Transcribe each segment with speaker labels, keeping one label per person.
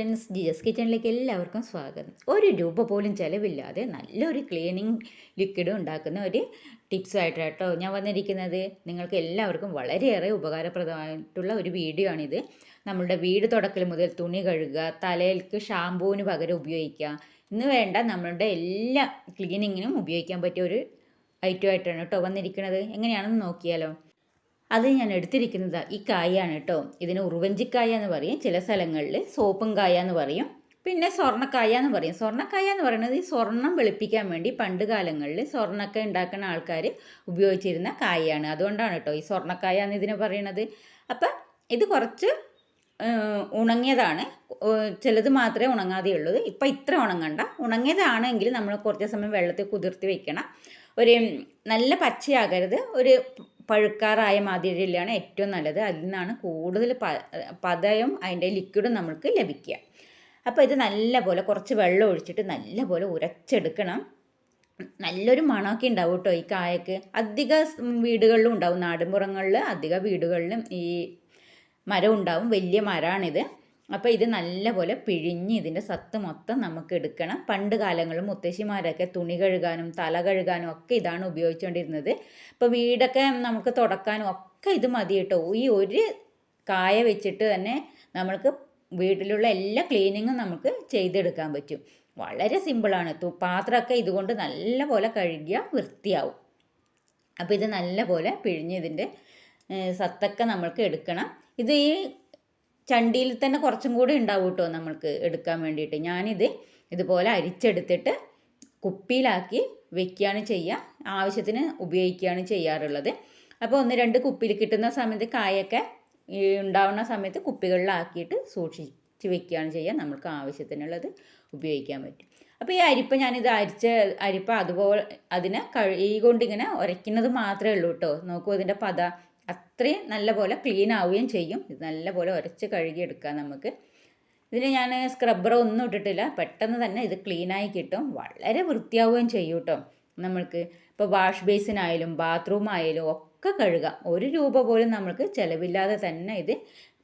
Speaker 1: Friends ജിജസ് കിച്ചണിലേക്ക് എല്ലാവർക്കും സ്വാഗതം. ഒരു രൂപ പോലും ചിലവില്ലാതെ നല്ലൊരു ക്ലീനിങ് ലിക്വിഡ് ഉണ്ടാക്കുന്ന ഒരു ടിപ്സ് ആയിട്ട് കേട്ടോ ഞാൻ വന്നിരിക്കുന്നത്. നിങ്ങൾക്ക് എല്ലാവർക്കും വളരെയേറെ ഉപകാരപ്രദമായിട്ടുള്ള ഒരു വീഡിയോ ആണിത്. നമ്മളുടെ വീട് തുടക്കൽ മുതൽ തുണി കഴുകുക തലയിൽക്ക് ഷാമ്പൂവിന് പകരം ഉപയോഗിക്കുക. ഇന്ന് വേണ്ട നമ്മളുടെ എല്ലാ ക്ലീനിങ്ങിനും ഉപയോഗിക്കാൻ പറ്റിയ ഒരു ഐറ്റം ആയിട്ടാണ് കേട്ടോ വന്നിരിക്കുന്നത്. എങ്ങനെയാണെന്ന് നോക്കിയാലോ? അത് ഞാൻ എടുത്തിരിക്കുന്നത് ഈ കായാണ് കേട്ടോ. ഇതിന് ഉറുവഞ്ചിക്കായ എന്ന് പറയും. ചില സ്ഥലങ്ങളിൽ സോപ്പും കായ എന്ന് പറയും. പിന്നെ സ്വർണക്കായ എന്ന് പറയും. സ്വർണക്കായ എന്ന് പറയുന്നത് ഈ സ്വർണം വെളുപ്പിക്കാൻ വേണ്ടി പണ്ട് കാലങ്ങളിൽ സ്വർണക്ക ഉണ്ടാക്കുന്ന ആൾക്കാർ ഉപയോഗിച്ചിരുന്ന കായയാണ് അതുകൊണ്ടാണ് കേട്ടോ ഈ സ്വർണക്കായ എന്ന് ഇതിനെ പറയണത്. അപ്പം ഇത് കുറച്ച് ഉണങ്ങിയതാണ്. ചിലത് മാത്രമേ ഉണങ്ങാതെ ഉള്ളൂ ഇപ്പം ഇത്ര ഉണങ്ങണ്ട. ഉണങ്ങിയതാണെങ്കിൽ നമ്മൾ കുറച്ച് സമയം വെള്ളത്തിൽ കുതിർത്തി വെക്കണം. ഒരു നല്ല പച്ചയാകരുത്. ഒരു പഴുക്കാറായ മാതിരിയിലാണ് ഏറ്റവും നല്ലത്. അതിൽ നിന്നാണ് കൂടുതൽ പ പതയും അതിന്റെ ലിക്വിഡും നമുക്ക് ലഭിക്കുക. അപ്പോൾ ഇത് നല്ല പോലെ കുറച്ച് വെള്ളം ഒഴിച്ചിട്ട് നല്ല പോലെ ഉരച്ചെടുക്കണം. നല്ലൊരു മണമൊക്കെ ഉണ്ടാവും കേട്ടോ ഈ കായക്ക്. അധിക വീടുകളിലും ഉണ്ടാവും. നാടുമ്പുറങ്ങളിൽ അധിക വീടുകളിലും ഈ മരം ഉണ്ടാവും. വലിയ മരമാണിത്. അപ്പോൾ ഇത് നല്ലപോലെ പിഴിഞ്ഞ് ഇതിന്റെ സത്ത് മൊത്തം നമുക്ക് എടുക്കണം. പണ്ട് കാലങ്ങളിൽ മുത്തശ്ശിമാരൊക്കെ തുണി കഴുകാനും തല കഴുകാനും ഒക്കെ ഇതാണ് ഉപയോഗിച്ചുകൊണ്ടിരുന്നത് ഇപ്പോൾ വീടൊക്കെ നമുക്ക് തുടക്കാനും ഒക്കെ ഇത് മതി കേട്ടോ. ഈ ഒരു കായ വെച്ചിട്ട് തന്നെ നമ്മൾക്ക് വീട്ടിലുള്ള എല്ലാ ക്ലീനിങ്ങും നമുക്ക് ചെയ്തെടുക്കാൻ പറ്റും. വളരെ സിമ്പിളാണ് പാത്രമൊക്കെ ഇതുകൊണ്ട് നല്ലപോലെ കഴുകിയാൽ വൃത്തിയാവും. അപ്പോൾ ഇത് നല്ലപോലെ പിഴിഞ്ഞ് ഇതിന്റെ സത്തൊക്കെ നമ്മൾക്ക് എടുക്കണം. ഇത് ഈ ചണ്ടിയിൽ തന്നെ കുറച്ചും കൂടി ഉണ്ടാവും കേട്ടോ നമ്മൾക്ക് എടുക്കാൻ വേണ്ടിയിട്ട്. ഞാനിത് ഇതുപോലെ അരിച്ചെടുത്തിട്ട് കുപ്പിയിലാക്കി വെക്കുകയാണ് ചെയ്യുക. ആവശ്യത്തിന് ഉപയോഗിക്കുകയാണ് ചെയ്യാറുള്ളത്. അപ്പോൾ ഒന്ന് രണ്ട് കുപ്പിയിൽ കിട്ടുന്ന സമയത്ത് കായൊക്കെ ഉണ്ടാവുന്ന സമയത്ത് കുപ്പികളിലാക്കിയിട്ട് സൂക്ഷിച്ച് വെക്കുകയാണ് ചെയ്യുക. നമ്മൾക്ക് ആവശ്യത്തിനുള്ളത് ഉപയോഗിക്കാൻ പറ്റും. അപ്പോൾ ഈ അരിപ്പ ഞാനിത് അരിച്ച അരിപ്പ അതുപോലെ അതിനെ കഴുകി ഇങ്ങനെ ഉരയ്ക്കുന്നത് മാത്രമേ ഉള്ളൂ കേട്ടോ. നോക്കൂ ഇതിന്റെ പത അത്രയും നല്ലപോലെ ക്ലീൻ ആവുകയും ചെയ്യും. ഇത് നല്ലപോലെ ഉരച്ച് കഴുകിയെടുക്കാം നമുക്ക്. ഇതിന് ഞാൻ സ്ക്രബ്ബർ ഒന്നും ഇട്ടിട്ടില്ല. പെട്ടെന്ന് തന്നെ ഇത് ക്ലീനായി കിട്ടും. വളരെ വൃത്തിയാവുകയും ചെയ്യും കേട്ടോ നമ്മൾക്ക് ഇപ്പോൾ വാഷ് ബേസിനായാലും ബാത്റൂം ആയാലും ഒക്കെ കഴുകാം. ഒരു രൂപ പോലും നമുക്ക് ചിലവില്ലാതെ തന്നെ ഇത്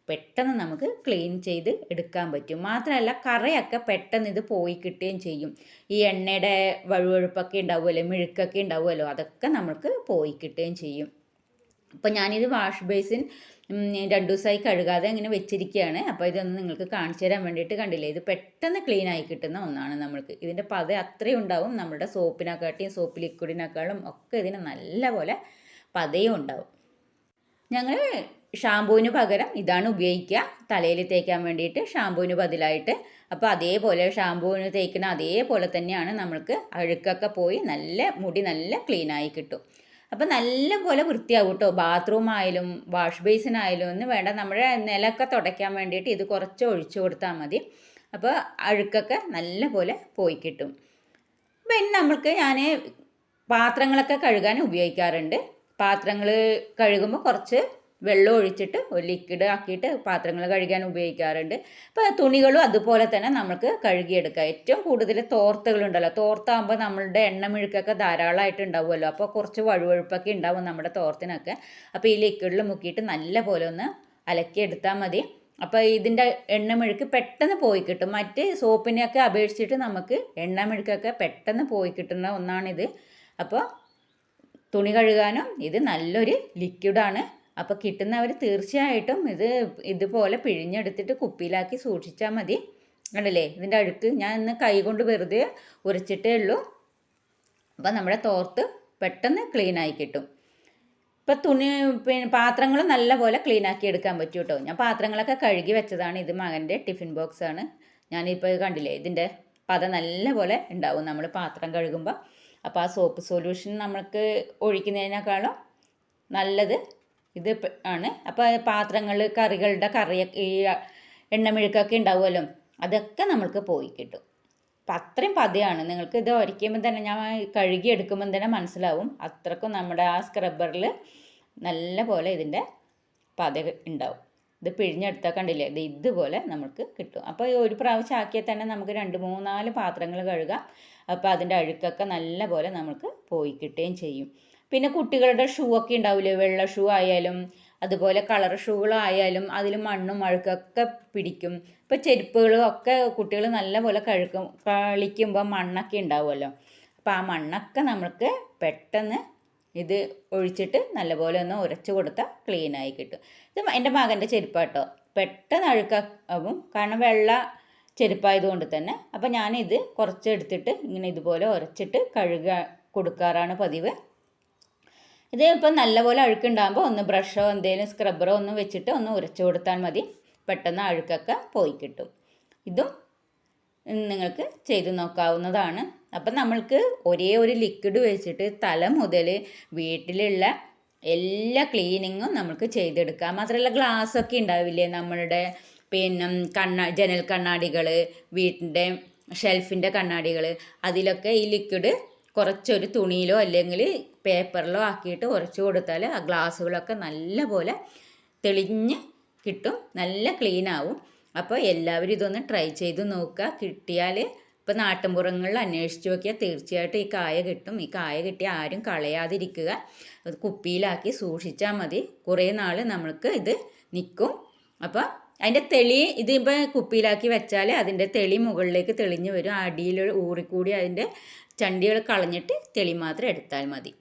Speaker 1: പെട്ടെന്ന് നമുക്ക് ക്ലീൻ ചെയ്ത് എടുക്കാൻ പറ്റും. മാത്രമല്ല കറയൊക്കെ പെട്ടെന്ന് ഇത് പോയി കിട്ടുകയും ചെയ്യും. ഈ എണ്ണയുടെ വഴുവഴുപ്പൊക്കെ ഉണ്ടാവുമല്ലോ മിഴുക്കൊക്കെ ഉണ്ടാവുമല്ലോ അതൊക്കെ നമുക്ക് പോയി കിട്ടുകയും ചെയ്യും. അപ്പോൾ ഞാനിത് വാഷ് ബേസിൻ രണ്ടു ദിവസമായി കഴുകാതെ അങ്ങനെ വെച്ചിരിക്കുകയാണ് അപ്പോൾ ഇതൊന്ന് നിങ്ങൾക്ക് കാണിച്ചു തരാൻ വേണ്ടിയിട്ട് കണ്ടില്ലേ ഇത് പെട്ടെന്ന് ക്ലീൻ ആയി കിട്ടുന്ന ഒന്നാണ് നമ്മൾക്ക്. ഇതിന്റെ പത അത്രയും ഉണ്ടാവും. നമ്മുടെ സോപ്പിനെക്കാട്ടിയും സോപ്പ് ലിക്വിഡിനേക്കാളും ഒക്കെ ഇതിന് നല്ലപോലെ പതയും ഉണ്ടാവും. ഞങ്ങൾ ഷാമ്പൂവിന് പകരം ഇതാണ് ഉപയോഗിക്കുക. തലയിൽ തേക്കാൻ വേണ്ടിയിട്ട് ഷാമ്പൂവിന് ബദലായിട്ട് അപ്പോൾ അതേപോലെ ഷാമ്പൂവിന് തേക്കുന്ന അതേപോലെ തന്നെയാണ് നമ്മൾക്ക് അഴുക്കൊക്കെ പോയി നല്ല മുടി നല്ല ക്ലീനായി കിട്ടും. അപ്പോൾ നല്ലപോലെ വൃത്തിയാവും കേട്ടോ ബാത്റൂം ആയാലും വാഷ് ബേസിനായാലും ഒന്നും വേണ്ട. നമ്മുടെ നിലമൊക്കെ തുടയ്ക്കാൻ വേണ്ടിയിട്ട് ഇത് കുറച്ച് ഒഴിച്ചു കൊടുത്താൽ മതി. അപ്പോൾ അഴുക്കൊക്കെ നല്ലപോലെ പോയി കിട്ടും. പിന്നെ നമ്മൾക്ക് ഞാൻ പാത്രങ്ങളൊക്കെ കഴുകാൻ ഉപയോഗിക്കാറുണ്ട്. പാത്രങ്ങൾ കഴുകുമ്പോൾ കുറച്ച് വെള്ളം ഒഴിച്ചിട്ട് ഒരു ലിക്വിഡ് ആക്കിയിട്ട് പാത്രങ്ങൾ കഴുകാൻ ഉപയോഗിക്കാറുണ്ട്. അപ്പോൾ തുണികളും അതുപോലെ തന്നെ നമുക്ക് കഴുകിയെടുക്കാം. ഏറ്റവും കൂടുതൽ തോർത്തുകളുണ്ടല്ലോ തോർത്താകുമ്പോൾ നമ്മളുടെ എണ്ണമിഴുക്കൊക്കെ ധാരാളമായിട്ട് ഉണ്ടാവുമല്ലോ. അപ്പോൾ കുറച്ച് വഴുവഴുപ്പൊക്കെ ഉണ്ടാവും നമ്മുടെ തോർത്തിനൊക്കെ. അപ്പോൾ ഈ ലിക്വിഡിൽ മുക്കിയിട്ട് നല്ല പോലെ ഒന്ന് അലക്കിയെടുത്താൽ മതി. അപ്പോൾ ഇതിന്റെ എണ്ണമെഴുക്ക് പെട്ടെന്ന് പോയി കിട്ടും. മറ്റ് സോപ്പിനെയൊക്കെ അപേക്ഷിച്ചിട്ട് നമുക്ക് എണ്ണമെഴുക്കൊക്കെ പെട്ടെന്ന് പോയി കിട്ടുന്ന ഒന്നാണിത്. അപ്പോൾ തുണി കഴുകാനും ഇത് നല്ലൊരു ലിക്വിഡാണ് അപ്പോൾ കിട്ടുന്നവർ തീർച്ചയായിട്ടും ഇത് ഇതുപോലെ പിഴിഞ്ഞെടുത്തിട്ട് കുപ്പിയിലാക്കി സൂക്ഷിച്ചാൽ മതി. കണ്ടില്ലേ? ഇതിന്റെ അഴുക്ക് ഞാൻ ഇന്ന് കൈ കൊണ്ട് വെറുതെ ഉരച്ചിട്ടേ ഉള്ളൂ. അപ്പോൾ നമ്മുടെ തോർത്ത് പെട്ടെന്ന് ക്ലീൻ ആയി കിട്ടും. ഇപ്പം തുണി പിന്നെ പാത്രങ്ങൾ നല്ലപോലെ ക്ലീൻ ആക്കി എടുക്കാൻ പറ്റും കേട്ടോ ഞാൻ പാത്രങ്ങളൊക്കെ കഴുകി വെച്ചതാണ്. ഇത് മകന്റെ ടിഫിൻ ബോക്സ് ആണ്. ഞാനിപ്പോൾ ഇത് കണ്ടില്ലേ? ഇതിന്റെ പത നല്ലപോലെ ഉണ്ടാവും നമ്മൾ പാത്രം കഴുകുമ്പോൾ അപ്പോൾ ആ സോപ്പ് സൊല്യൂഷൻ നമ്മൾക്ക് ഒഴിക്കുന്നതിനേക്കാളും നല്ലത് ഇത് ആണ്. അപ്പോൾ പാത്രങ്ങൾ കറികളുടെ കറിയൊക്കെ ഈ എണ്ണമെഴുക്കൊക്കെ ഉണ്ടാവുമല്ലോ. അതൊക്കെ നമ്മൾക്ക് പോയി കിട്ടും. അപ്പം അത്രയും പതിയാണ്. നിങ്ങൾക്ക് ഇത് ഒരിക്കുമ്പോൾ തന്നെ ഞാൻ കഴുകി എടുക്കുമ്പോൾ തന്നെ മനസ്സിലാവും. അത്രക്കും നമ്മുടെ ആ സ്ക്രബ്ബറിൽ നല്ല പോലെ ഇതിന്റെ പത ഉണ്ടാവും. ഇത് പിഴിഞ്ഞെടുത്താൽ കണ്ടില്ലേ? ഇത് ഇതുപോലെ നമുക്ക് കിട്ടും. അപ്പോൾ ഒരു പ്രാവശ്യം ആക്കിയാൽ തന്നെ നമുക്ക് രണ്ട് മൂന്നാൽ പാത്രങ്ങൾ കഴുകാം. അപ്പോൾ അതിന്റെ അഴുക്കൊക്കെ നല്ല പോലെ നമുക്ക് പോയി കിട്ടുകയും ചെയ്യും. പിന്നെ കുട്ടികളുടെ ഷൂ ഒക്കെ ഉണ്ടാവില്ലേ വെള്ള ഷൂ ആയാലും അതുപോലെ കളർ ഷൂകളായാലും അതിൽ മണ്ണും അഴുക്കൊക്കെ പിടിക്കും. ഇപ്പോൾ ചെരുപ്പുകളും ഒക്കെ കുട്ടികൾ നല്ലപോലെ കഴുക്കും കളിക്കുമ്പോൾ മണ്ണൊക്കെ ഉണ്ടാവുമല്ലോ. അപ്പോൾ ആ മണ്ണൊക്കെ നമുക്ക് പെട്ടെന്ന് ഇത് ഒഴിച്ചിട്ട് നല്ലപോലെ ഒന്ന് ഉരച്ച് കൊടുത്താൽ ക്ലീനായി കിട്ടും. ഇത് എന്റെ മകന്റെ ചെരുപ്പാട്ടോ പെട്ടെന്ന് അഴുക്കാവും. കാരണം വെള്ള ചെരുപ്പായതുകൊണ്ട് തന്നെ. അപ്പോൾ ഞാനിത് കുറച്ച് എടുത്തിട്ട് ഇങ്ങനെ ഇതുപോലെ ഉരച്ചിട്ട് കഴുക കൊടുക്കാറാണ് പതിവ്. ഇത് ഇപ്പം നല്ലപോലെ അഴുക്കുണ്ടാകുമ്പോൾ ഒന്ന് ബ്രഷോ എന്തെങ്കിലും സ്ക്രബറോ ഒന്ന് വെച്ചിട്ട് ഒന്ന് ഉരച്ചു കൊടുത്താൽ മതി. പെട്ടെന്ന് അഴുക്കൊക്കെ പോയി കിട്ടും. ഇതും നിങ്ങൾക്ക് ചെയ്തു നോക്കാവുന്നതാണ്. അപ്പം നമ്മൾക്ക് ഒരേ ഒരു ലിക്വിഡ് വെച്ചിട്ട് തല മുതൽ വീട്ടിലുള്ള എല്ലാ ക്ലീനിങ്ങും നമുക്ക് ചെയ്തെടുക്കാം. മാത്രമല്ല ഗ്ലാസ്സൊക്കെ ഉണ്ടാവില്ലേ നമ്മളുടെ പിന്നെ കണ്ണാ ജനൽ കണ്ണാടികൾ വീട്ടിന്റെ ഷെൽഫിന്റെ കണ്ണാടികൾ അതിലൊക്കെ ഈ ലിക്വിഡ് കുറച്ചൊരു തുണിയിലോ അല്ലെങ്കിൽ പേപ്പറിലോ ആക്കിയിട്ട് ഉരച്ചു കൊടുത്താൽ ആ ഗ്ലാസ്സുകളൊക്കെ നല്ല പോലെ തെളിഞ്ഞ് കിട്ടും. നല്ല ക്ലീൻ ആവും. അപ്പോൾ എല്ലാവരും ഇതൊന്ന് ട്രൈ ചെയ്ത് നോക്കുക. കിട്ടിയാൽ ഇപ്പോൾ നാട്ടിൻപുറങ്ങളിൽ അന്വേഷിച്ച് നോക്കിയാൽ തീർച്ചയായിട്ടും ഈ കായ കിട്ടും. ഈ കായ കിട്ടിയാൽ ആരും കളയാതിരിക്കുക. കുപ്പിയിലാക്കി സൂക്ഷിച്ചാൽ മതി. കുറേ നാൾ നമ്മൾക്ക് ഇത് നിൽക്കും. അപ്പോൾ അതിന്റെ തെളി ഇതിപ്പോൾ കുപ്പിയിലാക്കി വെച്ചാൽ അതിന്റെ തെളി മുകളിലേക്ക് തെളിഞ്ഞ് വരും. അടിയിൽ ഊറിക്കൂടി അതിന്റെ ചണ്ടികൾ കളഞ്ഞിട്ട് തെളി മാത്രം എടുത്താൽ മതി.